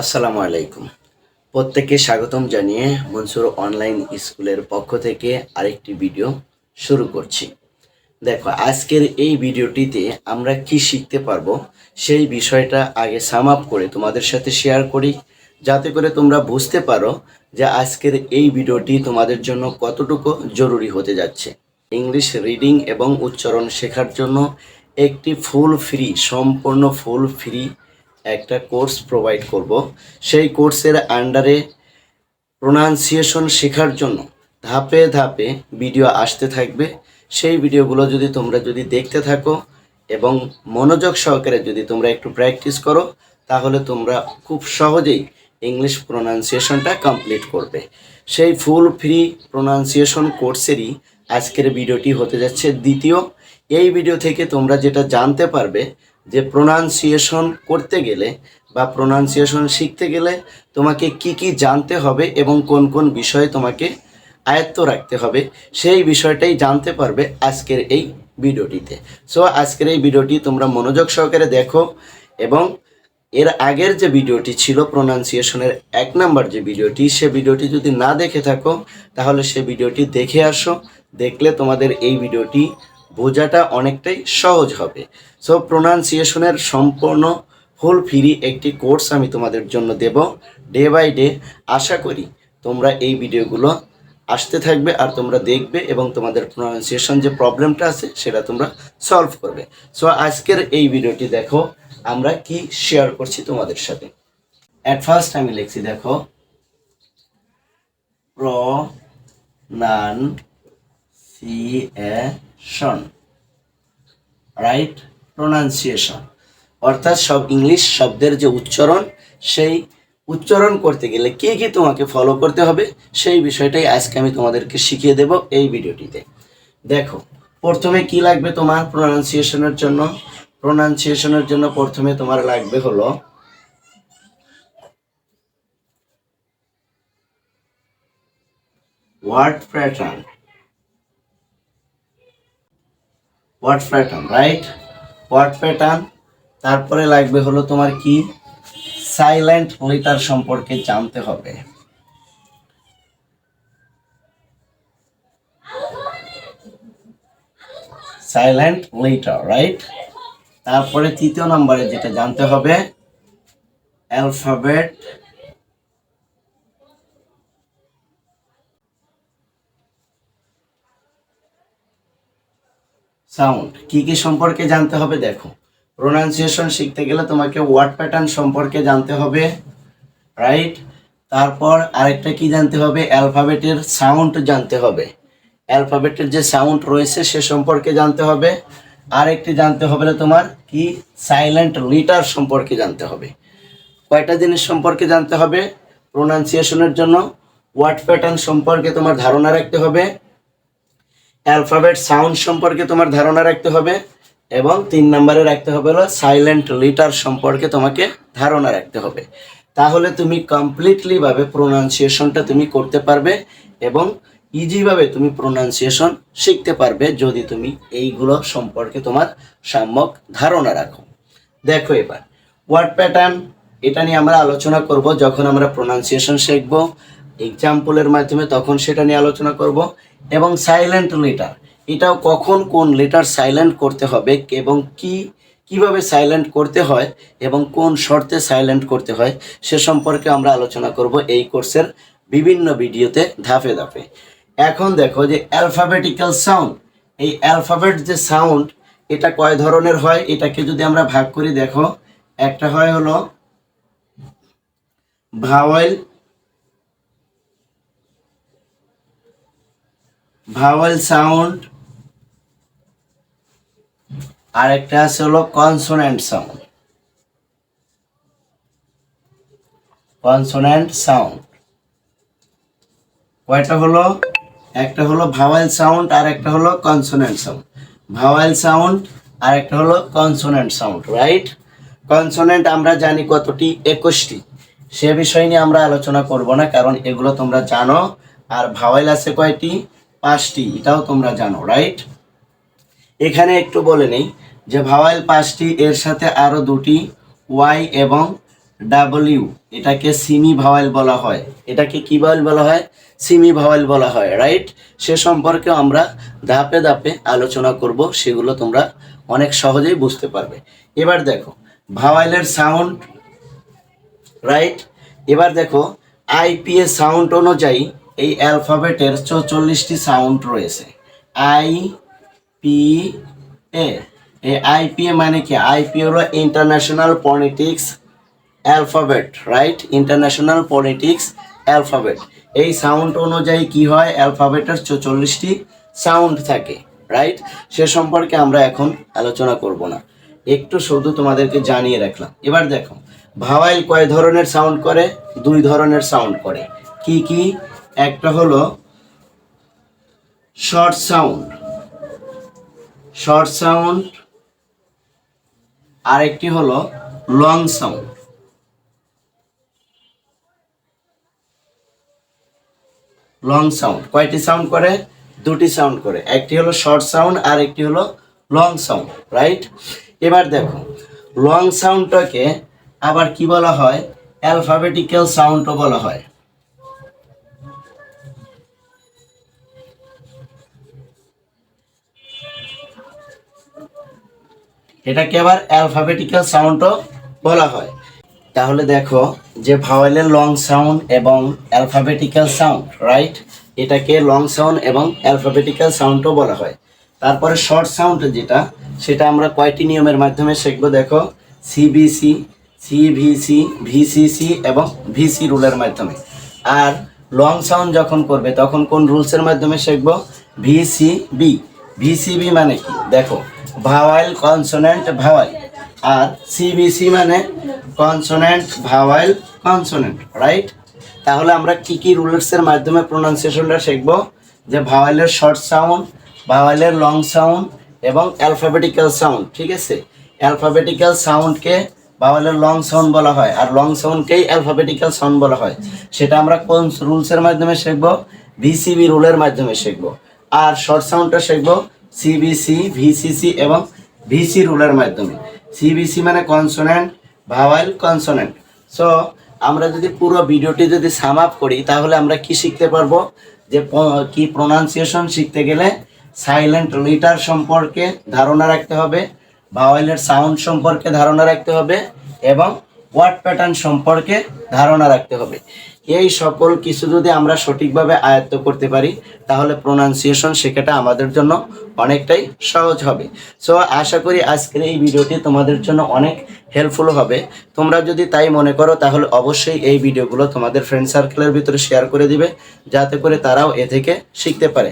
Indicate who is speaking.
Speaker 1: আসসালামু আলাইকুম। প্রত্যেককে স্বাগতম জানিয়ে মনসুর অনলাইন স্কুলের পক্ষ থেকে আরেকটি ভিডিও শুরু করছি। দেখো, আজকের এই ভিডিওটিতে আমরা কি শিখতে পারব সেই বিষয়টা আগে সাম আপ করে তোমাদের সাথে শেয়ার করি, যাতে করে তোমরা বুঝতে পারো যে আজকের এই ভিডিওটি তোমাদের জন্য কতটুকু জরুরি হতে যাচ্ছে। ইংলিশ রিডিং এবং উচ্চারণ শেখার জন্য একটি ফুল ফ্রি সম্পূর্ণ ফুল ফ্রি একটা কোর্স প্রোভাইড করব। সেই কোর্সের আন্ডারে প্রোনাউন্সিয়েশন শেখার জন্য ধাপে ধাপে ভিডিও আসতে থাকবে। সেই ভিডিওগুলো যদি তোমরা যদি দেখতে থাকো এবং মনোযোগ সহকারে যদি তোমরা একটু প্র্যাকটিস করো, তাহলে তোমরা খুব সহজেই ইংলিশ প্রোনাউন্সিয়েশনটা কমপ্লিট করবে। সেই ফুল ফ্রি প্রোনাউন্সিয়েশন কোর্সেরই আজকের ভিডিওটি হতে যাচ্ছে দ্বিতীয়। এই ভিডিও থেকে তোমরা যেটা জানতে পারবে যে প্রোনাউন্সিয়েশন করতে গেলে বা প্রোনাউন্সিয়েশন শিখতে গেলে তোমাকে কি কি জানতে হবে এবং কোন কোন বিষয়ে তোমাকে আয়ত্ত রাখতে হবে, সেই বিষয়টাই জানতে পারবে আজকের এই ভিডিওটিতে। সো আজকের এই ভিডিওটি তোমরা মনোযোগ সহকারে দেখো এবং এর আগের যে ভিডিওটি ছিল প্রোনাউন্সিয়েশনের এক নাম্বার যে ভিডিওটি, সে ভিডিওটি যদি না দেখে থাকো, তাহলে সে ভিডিওটি দেখে আসো। দেখলে তোমাদের এই ভিডিওটি বোঝাটা অনেকটাই সহজ হবে। সো প্রোনাউন্সিয়েশনের সম্পূর্ণ ফুল ফ্রি একটি কোর্স আমি তোমাদের জন্য দেব ডে বাই ডে আশা করি তোমরা এই ভিডিওগুলো আসতে থাকবে আর তোমরা দেখবে এবং তোমাদের প্রোনাউন্সিয়েশন যে প্রবলেমটা আছে সেটা তোমরা সলভ করবে। সো আজকের এই ভিডিওটি দেখো, আমরা কি শেয়ার করছি তোমাদের সাথে। অ্যাট ফার্স্ট আমি লিখছি, দেখো প্রনাউন্সিয়েশন রাইট প্রোনাউন্সিয়েশন অর্থাৎ সব ইংলিশ শব্দের যে উচ্চারণ, সেই উচ্চারণ করতে গেলে কি কি তোমাকে ফলো করতে হবে, সেই বিষয়টাই আজকে আমি তোমাদেরকে শিখিয়ে দেব এই ভিডিওটিতে। দেখো, প্রথমে কি লাগবে তোমার প্রোনাউন্সিয়েশনের জন্য? প্রোনাউন্সিয়েশনের জন্য প্রথমে তোমার লাগবে হলো word pattern word pattern right word pattern তারপরে লাগবে হলো তোমার কি? সাইলেন্ট লেটার সম্পর্কে জানতে হবে। সাইলেন্ট লিটার রাইট তারপরে তৃতীয় নম্বরে যেটা জানতে হবে অ্যালফাবেট সাউন্ড কি কি সম্পর্কে জানতে হবে দেখো। প্রোনাউন্সিয়েশন শিখতে গেলে তোমাকে ওয়ার্ড প্যাটার্ন সম্পর্কে জানতে হবে রাইট তারপর আরেকটা কি জানতে হবে? অ্যালফাবেটের সাউন্ড জানতে হবে। অ্যালফাবেটের যে সাউন্ড রয়েছে সে সম্পর্কে জানতে হবে। আরেকটি জানতে হবে তোমার, কি? সাইলেন্ট লিটার সম্পর্কে জানতে হবে। কয়টা জিনিস সম্পর্কে জানতে হবে? প্রোনাউন্সিয়েশনের জন্য। ওয়ার্ড প্যাটার্ন সম্পর্কে তোমার ধারণা রাখতে হবে। অ্যালফাবেট সাউন্ড সম্পর্কে তোমার ধারণা রাখতে হবে এবং তিন নম্বরে রাখতে হবে হলো সাইলেন্ট লিটার সম্পর্কে তোমাকে ধারণা রাখতে হবে। তাহলে তুমি কমপ্লিটলি ভাবে প্রোনাউন্সিয়েশনটা তুমি করতে পারবে এবং ইজিভাবে তুমি প্রোনাউন্সিয়েশন শিখতে পারবে যদি তুমি এইগুলো সম্পর্কে তোমার সাম্যক ধারণা রাখো। দেখো এবার ওয়ার্ড প্যাটার্ন এটা নিয়ে আমরা আলোচনা করব যখন আমরা প্রোনাউন্সিয়েশন শিখব। এক্সাম্পলের মাধ্যমে তখন সেটা নিয়ে আলোচনা করব এবং সাইলেন্ট লেটার এটাও কখন কোন লেটার সাইলেন্ট করতে হবে এবং কি, কীভাবে সাইলেন্ট করতে হয় এবং কোন শর্তে সাইলেন্ট করতে হয়, সে সম্পর্কে আমরা আলোচনা করব এই কোর্সের বিভিন্ন ভিডিওতে ধাপে ধাপে। এখন দেখো যে অ্যালফাবেটিক্যাল সাউন্ড এই অ্যালফাবেট যে সাউন্ড এটা কয় ধরনের হয়? এটাকে যদি আমরা ভাগ করি, দেখো, একটা হয় হলো ভাওয়েল ভাওয়েল সাউন্ড। আর একটা আছে হলো কনসোনেন্ট সাউন্ড। Consonant sound. কয়টা হলো? একটা হলো ভাওয়েল সাউন্ড, আর একটা হলো কনসোনেন্ট সাউন্ড। ভাওয়েল সাউন্ড, আর একটা হলো কনসোনেন্ট সাউন্ড, রাইট? কনসোনেন্ট আমরা জানি কতটি? একুশটি। সে বিষয় নিয়ে আমরা আলোচনা করব না, কারণ এগুলো তোমরা জানো। আর ভাওয়েল আছে কয়টি? পাঁচটি, এটাও তোমরা জানো রাইট এখানে একটু বলে নেই যে ভাওয়েল পাঁচটি, এর সাথে আরও দুটি ওয়াই এবং ডাব্লিউ, এটাকে সিমি ভাওয়েল বলা হয়। এটাকে কি ভাওয়েল বলা হয়? সিমি ভাওয়েল বলা হয় রাইট সে সম্পর্কে আমরা ধাপে ধাপে আলোচনা করব, সেগুলো তোমরা অনেক সহজেই বুঝতে পারবে। এবার দেখো, ভাওয়াইলের সাউন্ড রাইট এবার দেখো আইপিএ সাউন্ড অনুযায়ী এই অ্যালফাবেটের চৌচল্লিশটি সাউন্ড রয়েছে। আই পি এ এই আইপিএ মানে কি? আইপি হলো international politics alphabet right international politics alphabet এই সাউন্ড অনুযায়ী কি হয়? অ্যালফাবেটের চৌচল্লিশটি সাউন্ড থাকে রাইট সে সম্পর্কে আমরা এখন আলোচনা করব না। একটু শুধু তোমাদেরকে জানিয়ে রাখলাম। এবার দেখো, ভাওয়াইল কয় ধরনের সাউন্ড করে? দুই ধরনের সাউন্ড করে। কি কি? একটা হলো শর্ট সাউন্ড শর্ট সাউন্ড আরেকটি হলো লং সাউন্ড লং সাউন্ড কয়টি সাউন্ড করে? দুটি সাউন্ড করে। একটি হলো শর্ট সাউন্ড আর একটি হলো লং সাউন্ড রাইট এবার দেখো লং সাউন্ডটাকে আবার কি বলা হয়? অ্যালফাবেটিক্যাল সাউন্ডও বলা হয়। এটাকে আবার অ্যালফাবেটিক্যাল সাউন্ডও বলা হয়। তাহলে দেখো যে ভাওয়েলের লং সাউন্ড এবং অ্যালফাবেটিক্যাল সাউন্ড রাইট এটাকে লং সাউন্ড এবং অ্যালফাবেটিক্যাল সাউন্ডও বলা হয়। তারপরে শর্ট সাউন্ড যেটা, সেটা আমরা কয়টি নিয়মের মাধ্যমে শিখব দেখো? সিবিসি সিভিসি ভিসিসি এবং ভিসি রুলের মাধ্যমে। আর লং সাউন্ড যখন করবে, তখন কোন রুলসের মাধ্যমে শিখব? ভিসিবি ভিসিবি মানে কি? দেখো ভাওয়াইল কনসোনেন্ট ভাওয়াইল। আর সিবিসি মানে কনসোনেন্ট ভাওয়াইল কনসোনেন্ট রাইট তাহলে আমরা কি কি রুলসের মাধ্যমে প্রোনাউন্সিয়েশনটা শিখব? যে ভাওয়াইলের শর্ট সাউন্ড ভাওয়াইলের লং সাউন্ড এবং অ্যালফাবেটিক্যাল সাউন্ড ঠিক আছে? অ্যালফাবেটিক্যাল সাউন্ডকে ভাওয়ালের লং সাউন্ড বলা হয়, আর লং সাউন্ডকেই অ্যালফাবেটিক্যাল সাউন্ড বলা হয়। সেটা আমরা কোন রুলসের মাধ্যমে শিখব? ভিসিবি রুলের মাধ্যমে শিখব। আর শর্ট সাউন্ডটা শিখব সিবিসি ভিসিসি এবং ভিসি রুলের মাধ্যমে। সিবিসি মানে কনসোনেন্ট ভাওয়াইল কনসোনেন্ট সো আমরা যদি পুরো ভিডিওটি যদি সাম আপ করি, তাহলে আমরা কি শিখতে পারব? যে কি প্রোনাউন্সিয়েশন শিখতে গেলে সাইলেন্ট লিটার সম্পর্কে ধারণা রাখতে হবে ভাওয়াইলের সাউন্ড সম্পর্কে ধারণা রাখতে হবে এবং ওয়ার্ড প্যাটার্ন সম্পর্কে ধারণা রাখতে হবে। এই সকল কিছু যদি আমরা সঠিকভাবে আয়ত্ত করতে পারি, তাহলে প্রোনাউন্সিয়েশন শেখাটা আমাদের জন্য অনেকটাই সহজ হবে। সো আশা করি আজকের এই ভিডিওটি তোমাদের জন্য অনেক হেল্পফুল হবে। তোমরা যদি তাই মনে করো, তাহলে অবশ্যই এই ভিডিওগুলো তোমাদের ফ্রেন্ড সার্কেলের ভিতরে শেয়ার করে দিবে, যাতে করে তারাও এ থেকে শিখতে পারে।